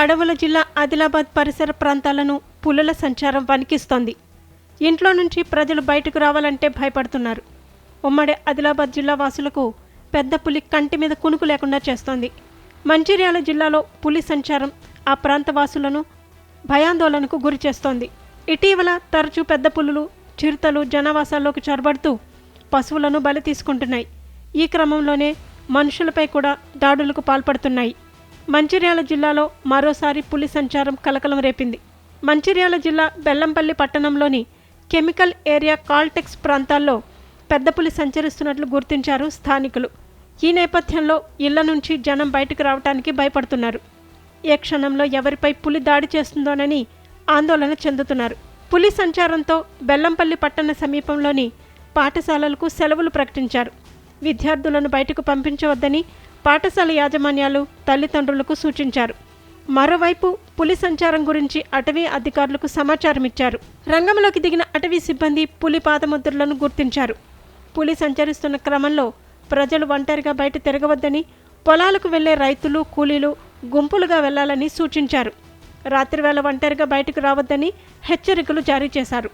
అడవుల జిల్లా ఆదిలాబాద్ పరిసర ప్రాంతాలను పులుల సంచారం వణికిస్తోంది. ఇంట్లో నుంచి ప్రజలు బయటకు రావాలంటే భయపడుతున్నారు. ఉమ్మడి ఆదిలాబాద్ జిల్లా వాసులకు పెద్ద పులి కంటి మీద కునుకు లేకుండా చేస్తోంది. మంచిర్యాల జిల్లాలో పులి సంచారం ఆ ప్రాంత వాసులను భయాందోళనకు గురి చేస్తోంది. ఇటీవల తరచూ పెద్ద పులులు చిరుతలు జనావాసాల్లోకి చొరబడుతూ పశువులను బలి తీసుకుంటున్నాయి. ఈ క్రమంలోనే మనుషులపై కూడా దాడులకు పాల్పడుతున్నాయి. మంచిర్యాల జిల్లాలో మరోసారి పులి సంచారం కలకలం రేపింది. మంచిర్యాల జిల్లా బెల్లంపల్లి పట్టణంలోని కెమికల్ ఏరియా కాల్టెక్స్ ప్రాంతాల్లో పెద్ద పులి సంచరిస్తున్నట్లు గుర్తించారు స్థానికులు. ఈ నేపథ్యంలో ఇళ్ళ నుంచి జనం బయటకు రావడానికి భయపడుతున్నారు. ఏ క్షణంలో ఎవరిపై పులి దాడి చేస్తుందోనని ఆందోళన చెందుతున్నారు. పులి సంచారంతో బెల్లంపల్లి పట్టణ సమీపంలోని పాఠశాలలకు సెలవులు ప్రకటించారు. విద్యార్థులను బయటకు పంపించవద్దని పాఠశాల యాజమాన్యాలు తల్లిదండ్రులకు సూచించారు. మరోవైపు పులి సంచారం గురించి అటవీ అధికారులకు సమాచారం ఇచ్చారు రంగంలోకి దిగిన అటవీ సిబ్బంది పులి పాదముద్రలను గుర్తించారు. పులి సంచరిస్తున్న క్రమంలో ప్రజలు ఒంటరిగా బయట తిరగవద్దని పొలాలకు వెళ్ళే రైతులు కూలీలు గుంపులుగా వెళ్ళాలని సూచించారు. రాత్రివేళ ఒంటరిగా బయటకు రావద్దని హెచ్చరికలు జారీ చేశారు.